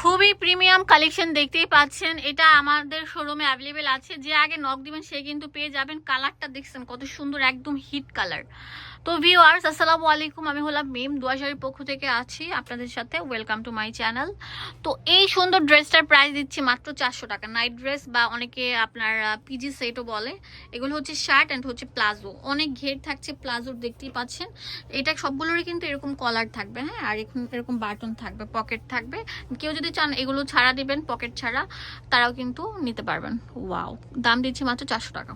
খুবই premium collection দেখতেই পাচ্ছেন। এটা আমাদের শোরুমে অ্যাভেলেবেল আছে। যে আগে নক দিবেন, সে কিন্তু পেয়ে যাবেন। কালারটা দেখছেন, কত সুন্দর, একদম হিট কালার তো ভিউয়ার্স আসসালামু আলাইকুম। আমি হলাম মিম, দুয়াশারির পক্ষ থেকে আছি আপনাদের সাথে। ওয়েলকাম টু মাই চ্যানেল তো এই সুন্দর ড্রেসটার প্রাইস দিচ্ছি মাত্র চারশো টাকা। নাইট ড্রেস বা অনেকে আপনার পিজি সেটও বলে। এগুলো হচ্ছে শার্ট অ্যান্ড হচ্ছে প্লাজো। অনেক ঘের থাকছে প্লাজোর, দেখতেই পাচ্ছেন। এটা সবগুলোরই কিন্তু এরকম কলার থাকবে হ্যাঁ? আর এখন এরকম বাটন থাকবে পকেট থাকবে। কেউ যদি চান এগুলো ছাড়া দিবেন পকেট ছাড়া, তারাও কিন্তু নিতে পারবেন। ওয়াও দাম দিচ্ছি মাত্র চারশো টাকা।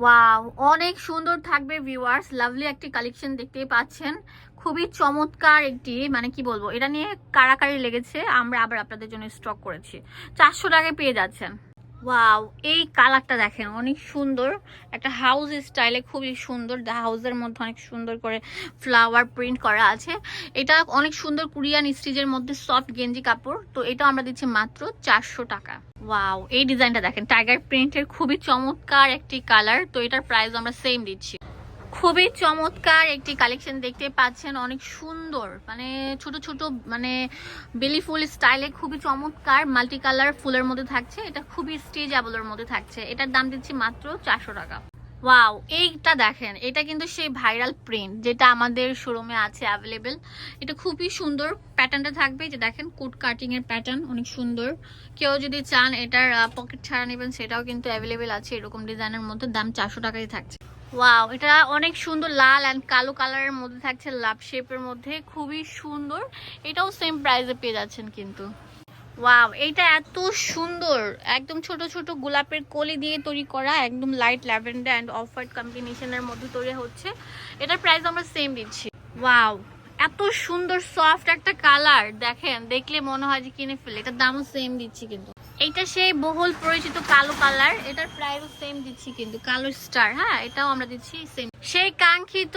ওয়াও অনেক সুন্দর থাকবে ভিউয়ার্স লাভলি একটি কালেকশন দেখতেই পাচ্ছেন। খুবই চমৎকার একটি মানে কি বলব, এটা নিয়ে কারাকারি লেগেছে। আমরা আবার আপনাদের জন্য স্টক করেছি। চারশো টাকায় পেয়ে যাচ্ছেন। ওয়াও এই কালারটা দেখেন, অনেক সুন্দর। একটা হাউস স্টাইলে খুবই সুন্দর। হাউসের মধ্যে অনেক সুন্দর করে ফ্লাওয়ার প্রিন্ট করা আছে। এটা অনেক সুন্দর কুরিয়ান স্টিচের মধ্যে সফট গেঞ্জি কাপড়। তো এটা আমরা দিচ্ছি মাত্র চারশো টাকা। ওয়াও এই ডিজাইনটা দেখেন টাইগার প্রিন্টের খুবই চমৎকার একটি কালার তো এটার প্রাইস আমরা সেম দিচ্ছি। খুবই চমৎকার একটি কালেকশন দেখতে পাচ্ছেন, অনেক সুন্দর মানে ছোট ছোট মানে বেলি ফুল স্টাইলে খুবই চমৎকার মাল্টি কালার ফুলের মধ্যে থাকছে, এটা খুবই স্টেজ অ্যাবলের মধ্যে থাকছে। এটার দাম দিচ্ছি মাত্র চারশো টাকা। ওয়াও এইটা দেখেন, এটা কিন্তু সেই ভাইরাল প্রিন্ট যেটা আমাদের শোরুমে আছে অ্যাভেলেবেল এটা খুবই সুন্দর প্যাটার্নটা থাকবে যে দেখেন কোট কাটিং এর প্যাটার্ন অনেক সুন্দর। কেউ যদি চান এটার পকেট ছাড়া নেবেন, সেটাও কিন্তু অ্যাভেলেবেল আছে, এরকম ডিজাইনের মধ্যে, দাম চারশো টাকাই থাকছে। ওয়াও এটা অনেক সুন্দর লাল অ্যান্ড কালো কালারের মধ্যে থাকছে লাভ শেপের মধ্যে, খুবই সুন্দর। এটাও সেম প্রাইসে পেয়ে যাচ্ছেন কিন্তু। ওয়াও এইটা এত সুন্দর। একদম ছোট ছোট গোলাপের কলি দিয়ে তৈরি করা, একদম light lavender and off white কম্বিনেশনের মধ্যে তৈরি হচ্ছে। এটার প্রাইস আমরা সেম দিচ্ছি। ওয়াও এত সুন্দর সফট একটা কালার দেখেন, দেখলে মনে হয় যে কিনে ফেলে এটার দামও সেম দিচ্ছি কিন্তু। এইটা সেই বহুল পরিচিত কালো কালার। এটার প্রাইসও সেম দিচ্ছি কিন্তু, কালো স্টার হ্যাঁ এটাও আমরা দিচ্ছি সেম সেই কাঙ্ক্ষিত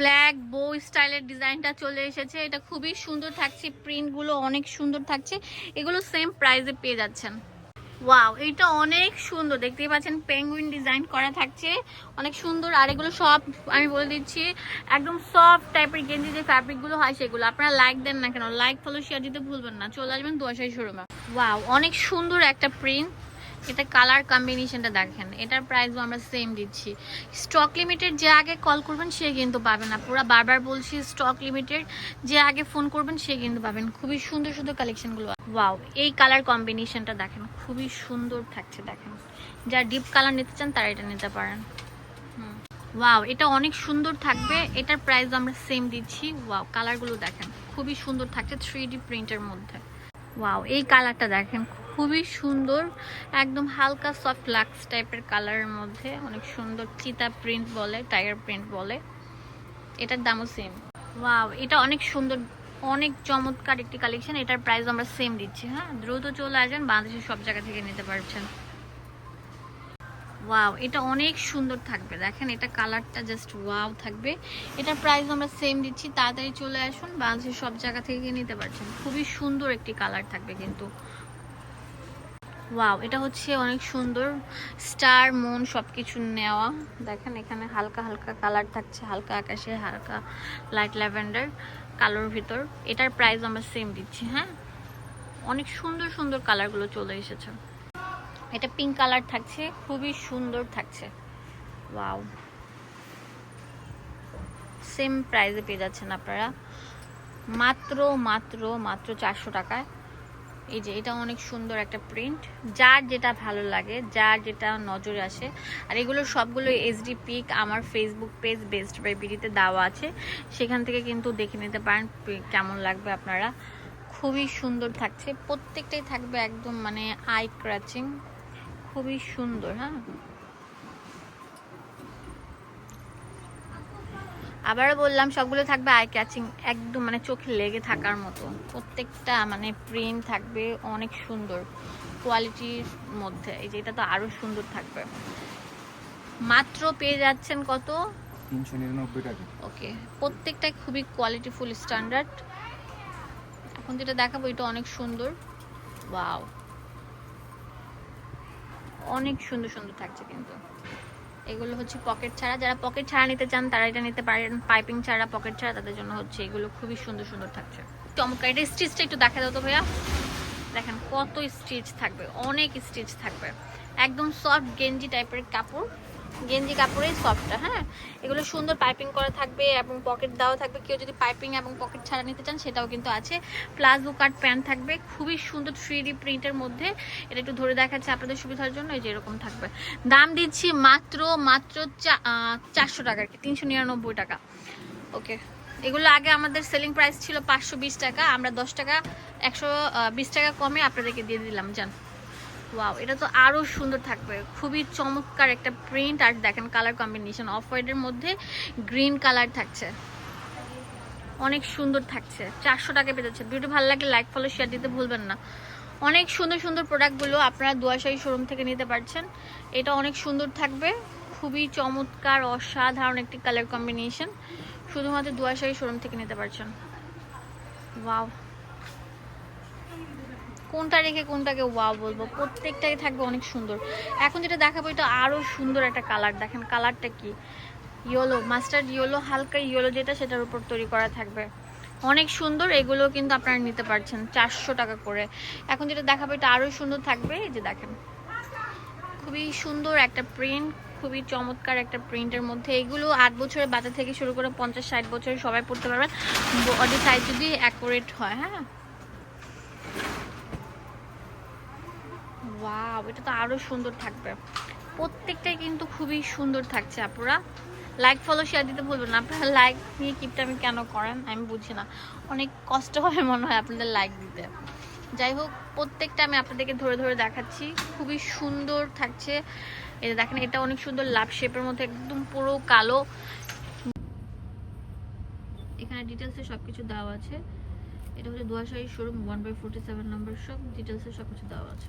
ব্ল্যাক বো স্টাইলের ডিজাইনটা চলে এসেছে। এটা খুবই সুন্দর থাকছে প্রিন্টগুলো অনেক সুন্দর থাকছে। এগুলো সেম প্রাইসে পেয়ে যাচ্ছেন। ওয়াও এটা অনেক সুন্দর। দেখতেই পাচ্ছেন পেঙ্গুইন ডিজাইন করা থাকছে। অনেক সুন্দর। আর এগুলো সব, আমি বলে দিচ্ছি, একদম সফট টাইপের গেঞ্জি যে ফ্যাব্রিকগুলো হয় সেগুলো। আপনারা লাইক দেন না কেন লাইক ফলো শেয়ার দিতে ভুলবেন না। চলে আসবেন দুয়াশাই শোরুমে ওয়াও অনেক সুন্দর একটা প্রিন্ট এটা কালার কম্বিনেশনটা দেখেন। এটার প্রাইসও আমরা সেম দিচ্ছি। স্টক লিমিটেড যে আগে কল করবেন, সে কিন্তু পাবেন না। পুরো বারবার বলছি স্টক লিমিটেড যে আগে ফোন করবেন, সে কিন্তু পাবেন। খুবই সুন্দর সুন্দর কালেকশনগুলো ওয়াও এই কালার কম্বিনেশনটা দেখেন। খুবই সুন্দর থাকছে, দেখেন। যা ডিপ কালার নিতে চান, তারা এটা নিতে পারেন। ওয়াও এটা অনেক সুন্দর থাকবে। এটার প্রাইস আমরা সেম দিচ্ছি। ওয়াও কালারগুলো দেখেন। খুবই সুন্দর থাকছে থ্রি ডি প্রিন্টের মধ্যে। ওয়াও এই কালারটা দেখেন, খুবই সুন্দর, একদম হালকা সফট লাক্স টাইপের কালারের মধ্যে, অনেক সুন্দর চিতা প্রিন্ট বলে টাইগার প্রিন্ট বলে। এটার দামও সেম ওয়াও এটা অনেক সুন্দর, অনেক চমৎকার একটি কালেকশন এটার প্রাইস আমরা সেম দিচ্ছি হ্যাঁ? দ্রুত চলে আসবেন, বাংলাদেশের সব জায়গা থেকে নিতে পারছেন। ওয়াও এটা অনেক সুন্দর থাকবে। দেখেন, এটা কালারটা জাস্ট ওয়াও থাকবে। এটার প্রাইস আমরা সেম দিচ্ছি, তাড়াতাড়ি চলে আসুন বাংলাদেশের সব জায়গা থেকে নিতে পারছেন। খুবই সুন্দর একটি কালার থাকবে কিন্তু। ওয়াও এটা হচ্ছে অনেক সুন্দর। স্টার, মুন সব কিছু নেওয়া। দেখেন, এখানে হালকা হালকা কালার থাকছে, হালকা আকাশে, হালকা লাইট ল্যাভেন্ডার কালোর ভিতর। এটার প্রাইস আমরা সেম দিচ্ছি হ্যাঁ? অনেক সুন্দর সুন্দর কালারগুলো চলে এসেছে। এটা পিঙ্ক কালার থাকছে, খুবই সুন্দর থাকছে। ওয়াও সেম প্রাইসে পেয়ে যাচ্ছেন আপনারা। মাত্র মাত্র মাত্র চারশো টাকায়। এই যে, এটা অনেক সুন্দর একটা প্রিন্ট যার যেটা ভালো লাগে, যার যেটা নজরে আসে। আর এগুলো সবগুলো এইচডি পিক আমার ফেসবুক পেজ বেস্ট বাই বিডিতে দেওয়া আছে। সেখান থেকে কিন্তু দেখে নিতে পারেন কেমন লাগবে আপনারা। খুবই সুন্দর থাকছে। প্রত্যেকটাই থাকবে একদম মানে আই ক্রাচিং খুবই সুন্দর হ্যাঁ। আবারও বললাম সবগুলো থাকবে আই ক্যাচিং একদম মানে চোখে লেগে থাকার মতো। প্রত্যেকটা মানে প্রিন্ট থাকবে অনেক সুন্দর কোয়ালিটির মধ্যে। এই যে এটা তো আরও সুন্দর থাকবে। মাত্র পেয়ে যাচ্ছেন কত? তিনশো নিরানব্বই টাকা। ওকে প্রত্যেকটাই খুবই কোয়ালিটিফুল স্ট্যান্ডার্ড এখন যেটা দেখাবো এটা অনেক সুন্দর। ওয়াও অনেক সুন্দর সুন্দর থাকছে কিন্তু। এগুলো হচ্ছে পকেট ছাড়া। যারা পকেট ছাড়া নিতে চান, তারা এটা নিতে পারেন। পাইপিং ছাড়া, পকেট ছাড়া, তাদের জন্য হচ্ছে এগুলো খুবই সুন্দর সুন্দর থাকছে। চমৎকার। এটা স্টিচটা একটু দেখা দাও তো ভাইয়া। দেখেন কত স্টিচ থাকবে, অনেক স্টিচ থাকবে। একদম সফট গেঞ্জি টাইপের কাপড়। গেঞ্জি কাপড়েই সফটটা হ্যাঁ? এগুলো সুন্দর পাইপিং করা থাকবে এবং পকেট দেওয়া থাকবে। কেউ যদি পাইপিং এবং পকেট ছাড়া নিতে চান, সেটাও কিন্তু আছে। প্লাজো কাট প্যান্ট থাকবে। খুবই সুন্দর থ্রি ডি প্রিন্টের মধ্যে। এটা একটু ধরে দেখাচ্ছে আপনাদের সুবিধার জন্য, এই যে এরকম থাকবে। দাম দিচ্ছি মাত্র মাত্র চারশো টাকা কি, তিনশো নিরানব্বই টাকা। ওকে। এগুলো আগে আমাদের সেলিং প্রাইস ছিল পাঁচশো বিশ টাকা, আমরা দশ টাকা, একশো বিশ টাকা কমে আপনাদেরকে দিয়ে দিলাম জান ওয়াও এটা তো আরও সুন্দর থাকবে। খুবই চমৎকার একটা প্রিন্ট আর দেখেন কালার কম্বিনেশন অফ হোয়াইটের মধ্যে গ্রিন কালার থাকছে। অনেক সুন্দর থাকছে। চারশো টাকা যাচ্ছে। ভিডিও ভালো লাগলে লাইক ফলো শেয়ার দিতে ভুলবেন না। অনেক সুন্দর সুন্দর প্রোডাক্টগুলো আপনারা দুয়াশাহী শোরুম থেকে নিতে পারছেন। এটা অনেক সুন্দর থাকবে। খুবই চমৎকার, অসাধারণ একটি কালার কম্বিনেশন শুধুমাত্র দুয়াশাহী শোরুম থেকে নিতে পারছেন। ওয়াও কোনটা রেখে কোনটাকে ওয়া বলব? প্রত্যেকটাই থাকবে অনেক সুন্দর। এখন যেটা দেখাবো, এটা আরও সুন্দর একটা কালার দেখেন কালারটা কি? ইয়েলো মাস্টার্ড ইয়েলো হালকা ইয়েলো যেটা, সেটার উপর তৈরি করা থাকবে। অনেক সুন্দর এগুলো কিন্তু আপনারা নিতে পারছেন চারশো টাকা করে। এখন যেটা দেখাবো, এটা আরও সুন্দর থাকবে, এই যে দেখেন। খুবই সুন্দর একটা প্রিন্ট খুবই চমৎকার একটা প্রিন্টের মধ্যে। এগুলো আট বছরের বাচ্চা থেকে শুরু করে পঞ্চাশ, ষাট বছরের সবাই পড়তে পারবেন। বডি সাইজ যদি অ্যাকুরেট হয় হ্যাঁ? ওয়াও এটা তো আরও সুন্দর থাকবে। প্রত্যেকটাই কিন্তু খুবই সুন্দর থাকছে, আপুরা। লাইক ফলো শেয়ার দিতে ভুলবেন না। আপনারা লাইক নিয়ে কিপটা আমি কেন করেন? আমি বুঝি না। অনেক কষ্ট হবে মনে হয় আপনাদের লাইক দিতে। যাই হোক, প্রত্যেকটা আমি আপনাদেরকে ধরে ধরে দেখাচ্ছি। খুবই সুন্দর থাকছে। এটা দেখেন, এটা অনেক সুন্দর লাভ শেপের মধ্যে একদম পুরো কালো। এখানে ডিটেলসে সব কিছু দেওয়া আছে। এটা হচ্ছে দুয়াশাহী showroom one by forty seven number সব ডিটেলসে সব কিছু দেওয়া আছে।